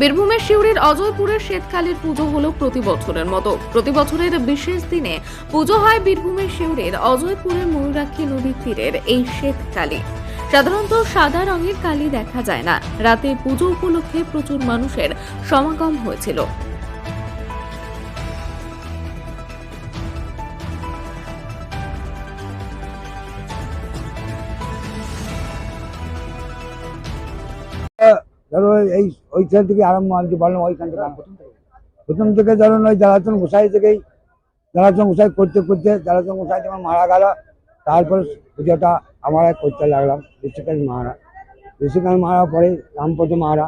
বীরভূমের শিউরির অজয়পুরের শ্বেতকালীর পুজো হলো প্রতি বছরের মতো। প্রতি বছরের বিশেষ দিনে পুজো হয় বীরভূমের শিউরির অজয়পুরের ময়ূরাক্ষী নদীর তীরের এই শ্বেতকালী। সাধারণত সাদা রঙের কালী দেখা যায় না। রাতে পুজো উপলক্ষে প্রচুর মানুষের সমাগম হয়েছিল। ধরো এই ওইখান থেকে আরম্ভ আমি বললাম ওইখান থেকে প্রথম থেকে ধরুন ওই জ্বালাতন গোসাই থেকেই জ্বালাতন গোসাই করতে করতে জ্বালাতন গোসাই যখন মারা গেল তারপর পুজোটা আমরা করতে লাগলাম ঋষিকাজ মারা ঋষিকাজ মারা পরে রামপদ মারা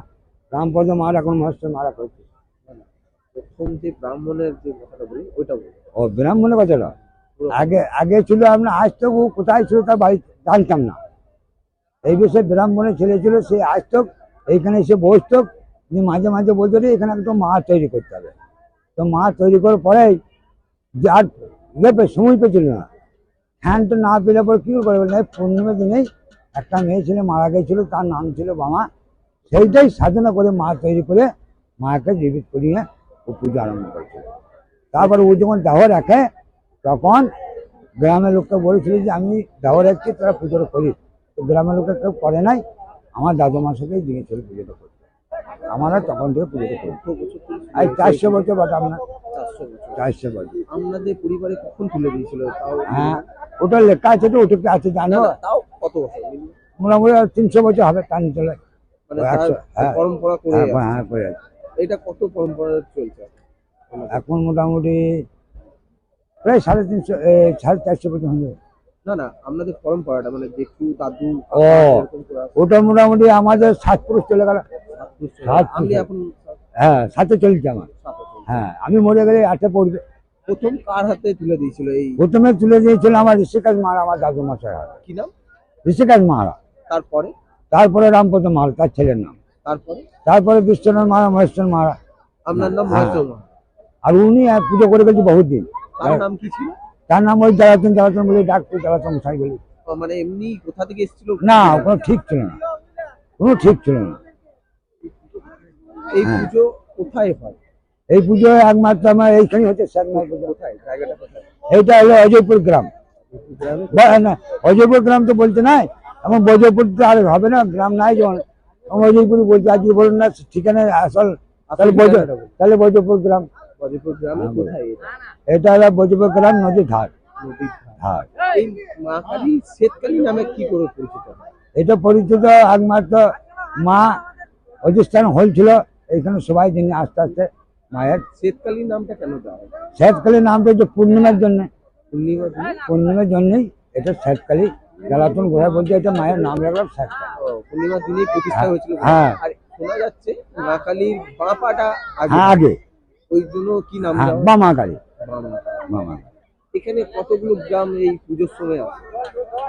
রামপদ মারা এখন মহেশ্বর মারা করছে। যে ব্রাহ্মণের যে কথাটা বলি ওইটা বলি। ও ব্রাহ্মণের কথাটা আগে আগে ছিল আপনার আজ তো কোথায় ছিল তার বাড়ি জানতাম না। এই বিষয়ে ব্রাহ্মণের ছেলে ছিল সে আজ তো এইখানে এসে বসতো মাঝে মাঝে বলতো রে এখানে একটা মা তৈরি করতে হবে। তো মা তৈরি করার পরেই যে আর ইয়ে সময় পেছিল না ফ্যানটা না পেলে পরে কী করে বলে পূর্ণিমার দিনেই একটা মেয়ে ছেলে মারা গেছিল, তার নাম ছিল বামা। সেইটাই সাধনা করে মা তৈরি করে মাকে জীবিত করিয়ে ও পুজো আরম্ভ করেছিল তারপর ও যখন দেহ রাখে, তখন গ্রামের লোককে বলেছিল যে, আমি দেহ রাখছি, তারা পুজোটা করি তো গ্রামের লোকে কেউ করে নাই আমার দাদু মাসেকেই দিয়েছিল পুজোটা করতে আমরা তখন থেকে পুজোটা করি। কত বছর ধরে শুরু আর চারশো বছর বাট আমরা চারশো বছর। আপনাদের পরিবারে কখন তুলে দিয়েছিল? হ্যাঁ ওটা লেখা আছে তো ওটা আছে জানো? তাও কত বছর? মোটামুটি তিনশো বছর হবে টান চলে। মানে হ্যাঁ। পরম্পরা করে হ্যাঁ। হ্যাঁ করে এটা কত পরম্পরা চলছে? এখন মোটামুটি প্রায় সাড়ে তিনশো সাড়ে চারশো বছর হয়ে যাবে। না না আপনাদের পরম্পরাটা মানে জেঠু দাদু ও। ওটা মোটামুটি আমাদের সাত পুরুষ চলে গেল। সাত আপনি এখন হ্যাঁ সাথে চলছে আমার। হ্যাঁ আমি মরে গেলে আটে পড়বে। প্রথম কার হাতে তুলে দিয়েছিল এই? প্রথমে তুলে দিয়েছিল আমার ঋষিকাজ মারা আমার দাদু হাত। কি নাম? ঋষিকাজ মারা তারপরে? তারপরে রামপদ মারা তার ছেলের নাম। তারপরে? তারপরে বিশ্বনাথ মারা মহেশ্বর মারা আপনার নাম হ্যাঁ। মহেশ্বর আর উনি আর পুজো করে গেছে বহুত দিন তার নাম কি ছিল? তার নাম ওই জ্বালাতন জ্বালাতন বলে ডাকতো জ্বালাতন বলি। মানে এমনি কোথা থেকে এসেছিল? না কোনো ঠিক ছিল না। কোনো ঠিক ছিল না। এই হ্যাঁ। পুজো কোথায় হয়? এই পুজো একমাত্র আমার এইখানে হচ্ছে শ্যাকমার পুজো। কোথায়? জায়গাটা কোথায়? এইটা হলো অজয়পুর গ্রাম। না, অজয়পুর গ্রাম তো বলতে নাই। এখন বজয়পুর তো আর হবে না গ্রাম নাই যখন। অজয়পুর বলতে আজকে বলুন না ঠিকানা আসল তাহলে বজ তাহলে বজয়পুর গ্রাম। গ্রামে হ্যাঁ, কোথায় এটা? হলো গ্রাম। এই মা কালী শ্বেতকালী নামে কি করে পরিচিত? এটা পরিচিত একমাত্র মা অধিষ্ঠান হয়েছিল এইখানে সবাই আস্তে আস্তে মায়ের শ্বেতকালী নামটা কেন দেওয়া শ্বেতকালী নামটা হচ্ছে পূর্ণিমার জন্য। পূর্ণিমার জন্যই এটা শ্বেতকালী জ্বালাতন ঘোরা বলতে এটা মায়ের নাম রাখলাম শ্বেতকালী ও, পূর্ণিমা দিনে প্রতিষ্ঠা হয়েছিল। হ্যাঁ। আর শোনা যাচ্ছে মা কালীর বাঁ পাটা আগে। হ্যাঁ আগে। ওই জন্য কি নাম হ্যাঁ দেওয়া হয়? বা মা কালী বাঁ মা। বা মা কালী। এখানে কতগুলো গ্রাম এই পুজোর সময় আছে?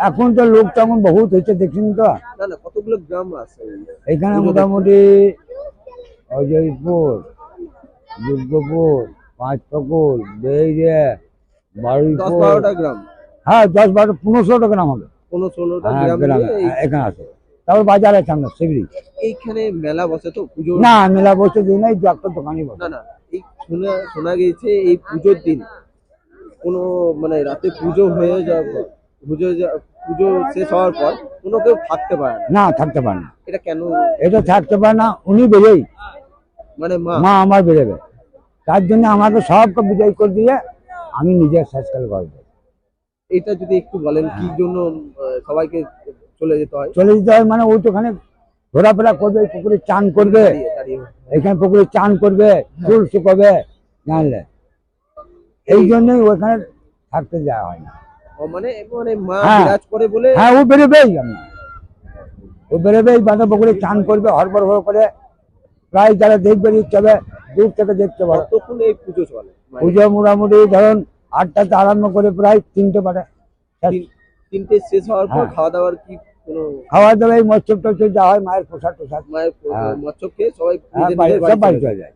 এখন তো লোক তখন বহুত হয়েছে দেখছেন তো। না না কতগুলো গ্রাম আছে এখানে মোটামুটি অজয়পুর দুর্গপুর পাঁচপুকুর বেইরে দশ বারুইপুর বারোটা গ্রাম? হ্যাঁ দশ বারো পনেরোশো গ্রাম হবে। পনেরো ষোলোটা হ্যাঁ গ্রাম এখানে আছে। তারপর বাজার আছে আমরা শিগড়ি এইখানে মেলা বসে তো পুজো না মেলা বসে দিন নাই একটা দোকানই বসে। না না এই শোনা শোনা গেছে এই পুজোর দিন। কোনো মানে রাতে পুজো হয়ে যাওয়ার পর পুজো পুজো শেষ হওয়ার পর কোনো কেউ থাকতে পারে না। না থাকতে পারে না। এটা কেন? এটা থাকতে পারে না উনি বেরোই মানে মা? মা আমার বেরোবে। তার জন্য আমাকে সবকে বিজয় করে দিয়ে আমি নিজে শেষ করে করব এটা যদি একটু বলেন কি জন্য সবাইকে চলে যেতে হয়? চলে যেতে হয় মানে ও তো ওখানে ঘোরাফেরা করবে পুকুরে চান করবে। এখানে পুকুরে চান করবে চুল শুকাবে জানলে। এই জন্যই ওখানে থাকতে যাওয়া হয় না। মানে মানে হ্যাঁ। বিরাজ করে বলে হ্যাঁ ও বেরোবেই আমি ও বেরোবেই বাঁধা পুকুরে চান করবে হরবর হর করে। প্রায় যারা দেখবে ইচ্ছে হবে দূর থেকে দেখতে পারে কতক্ষণ এই পুজো চলে? মানে পুজো মোটামুটি ধরুন আটটাতে আরম্ভ করে প্রায় তিনটে পারে তিন- তিনটে শেষ হওয়ার পর হ্যাঁ। খাওয়া দাওয়ার কি খাওয়া দাওয়া এই মৎস্য যা হয় মায়ের প্রসাদ টোসাদ। মায়ের হ্যাঁ। মৎস্য খেয়ে সবাই হ্যাঁ সব বাড়ি চলে যায়।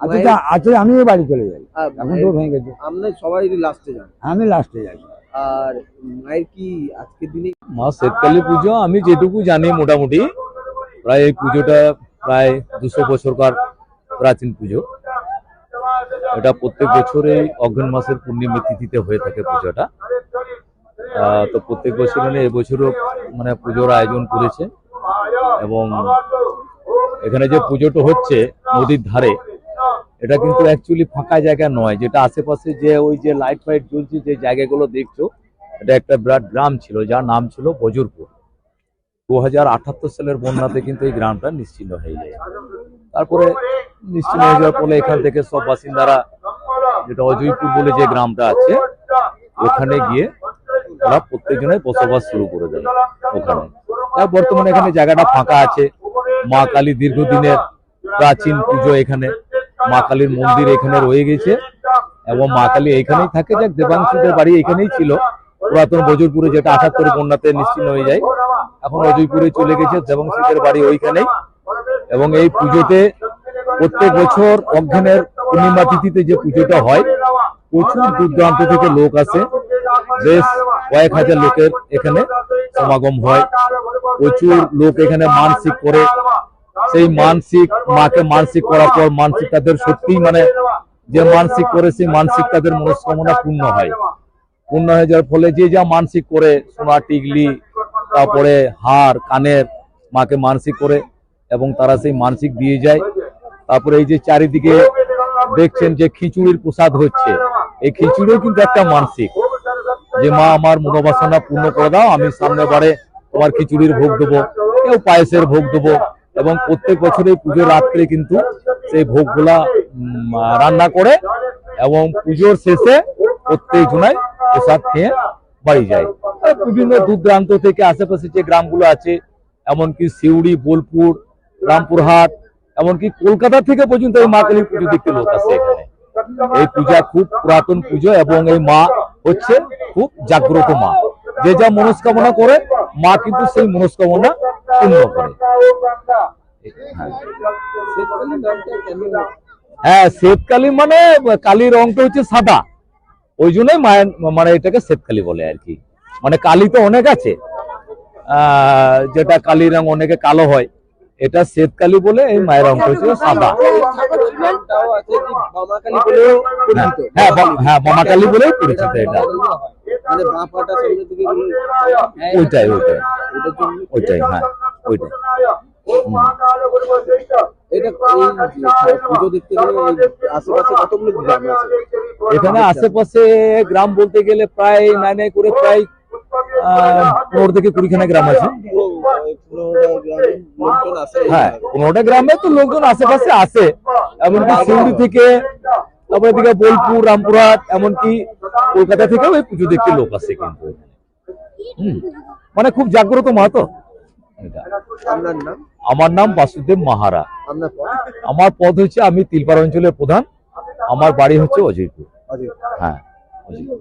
আচ্ছা যা- আছে আমিও বাড়ি চলে যাই। এখন হয়ে গেছে। আমরা সবাই লাস্টে যান আমি লাস্টে যাই। আর মায়ের কি আজকের দিনে মা শ্বেতকালী পুজো আমি যেটুকু জানি মোটামুটি প্রায় এই পুজোটা প্রায় দুশো বছরকার প্রাচীন পুজো। এটা প্রত্যেক বছরেই অগ্রহণ মাসের পূর্ণিমা তিথিতে হয়ে থাকে পুজোটা। আহ, তো প্রত্যেক বছর মানে এবছরও মানে পুজোর আয়োজন করেছে এবং এখানে যে পুজোটা হচ্ছে নদীর ধারে, এটা কিন্তু অ্যাকচুয়ালি ফাঁকা জায়গা নয়, যেটা আশেপাশে যে ওই যে লাইট ফাইট জ্বলছে যে জায়গাগুলো দেখছ, এটা একটা বিরাট গ্রাম ছিল, যার নাম ছিল বজরপুর। দু সালের বন্যাতে কিন্তু এই গ্রামটা নিশ্চিন্ন হয়ে যায় তারপরে নিশ্চিন্ন হয়ে যাওয়ার ফলে এখান থেকে সব বাসিন্দারা, যেটা অজয়পুর বলে যে গ্রামটা আছে, ওখানে গিয়ে ওরা প্রত্যেকজনে বসবাস শুরু করে দেয় ওখানে। তার বর্তমানে এখানে জায়গাটা ফাঁকা আছে। মা কালী দীর্ঘদিনের প্রাচীন পুজো এখানে। মা কালীর মন্দির এখানে রয়ে গেছে এবং মা কালী এখানেই থাকে। যাক, দেবাংশুদের বাড়ি এখানেই ছিল। পুরাতন বজরপুরে যেটা আঠাত্তর বন্যাতে নিশ্চিন্ন হয়ে যায়। এখন অজয়পুরে চলে গেছে, দেবাংশুদের বাড়ি ওইখানেই। এবং এই পুজোতে প্রত্যেক বছর অজ্ঞানের পূর্ণিমা তিথিতে যে পুজোটা হয়, প্রচুর দূর দূরান্ত থেকে লোক আসে। বেশ কয়েক হাজার লোকের এখানে সমাগম হয়। প্রচুর লোক এখানে মানসিক করে। সেই মানসিক, মাকে মানসিক করার পর মানসিক তাদের সত্যি মানে যে মানসিক করে, সেই মানসিক তাদের মনস্কামনা পূর্ণ হয়। পূর্ণ হয়ে যাওয়ার ফলে যে যা মানসিক করে, সোনা টিগলি তারপরে হার, কানের মাকে মানসিক করে এবং তারা সেই মানসিক দিয়ে যায়। তারপরে এই যে চারিদিকে দেখছেন যে খিচুড়ির প্রসাদ হচ্ছে। এই খিচুড়িও কিন্তু একটা মানসিক। যে মা আমার মনোবাসনা পূর্ণ করে দাও আমি সামনে বারে তোমার খিচুড়ির ভোগ দেবো কেউ পায়েসের ভোগ দেবো এবং প্রত্যেক বছর এই পুজোর রাত্রে কিন্তু সেই ভোগগুলা রান্না করে এবং পুজোর শেষে প্রত্যেক জনায় প্রসাদ খেয়ে বাড়ি যায়। বিভিন্ন দূরদূরান্ত থেকে আশেপাশে যে গ্রামগুলো আছে এমনকি সিউড়ি বোলপুর রামপুরহাট এমনকি কলকাতা থেকে পর্যন্ত এই মা কালীর পুজো দেখতে লোক আসে এখানে। এই পূজা খুব পুরাতন পুজো এবং এই মা হচ্ছে খুব জাগ্রত মা। যে যা মনস্কামনা করে, মা কিন্তু সেই মনস্কামনা পূর্ণ করে। হ্যাঁ। শ্বেতকালী মানে কালীর রংটা হচ্ছে সাদা। ওই জন্যই মায়ের মানে এটাকে শ্বেতকালী বলে আর কি। মানে কালী তো অনেক আছে। যেটা কালী রং অনেকে কালো হয়। এটা শ্বেতকালী বলে এই মায়ের রংটা হচ্ছে সাদা বলেও হ্যাঁ, হ্যাঁ বা- হ্যাঁ বলেই পরিচিত এটা মানে হ্যাঁ এখানে আশেপাশে গ্রাম বলতে গেলে প্রায় নাই নাই করে প্রায় পনেরো থেকে কুড়িখানা গ্রাম আছে পুরো ওই পনেরোটা গ্রামের লোকজন আসে হ্যাঁ পনেরোটা গ্রামে তো লোকজন আশেপাশে আসে এমনকি সিউড়ি থেকে তারপরে দিকে বোলপুর রামপুরহাট এমনকি কলকাতা থেকেও এই পুজো দেখতে লোক আসে কিন্তু মানে খুব জাগ্রত মা তো। এটা। আমার নাম বাসুদেব মাহারা। আমার পদ হচ্ছে আমি তিলপাড়া অঞ্চলের প্রধান। আমার বাড়ি হচ্ছে অজয়পুর। হ্যাঁ অজয়পুর।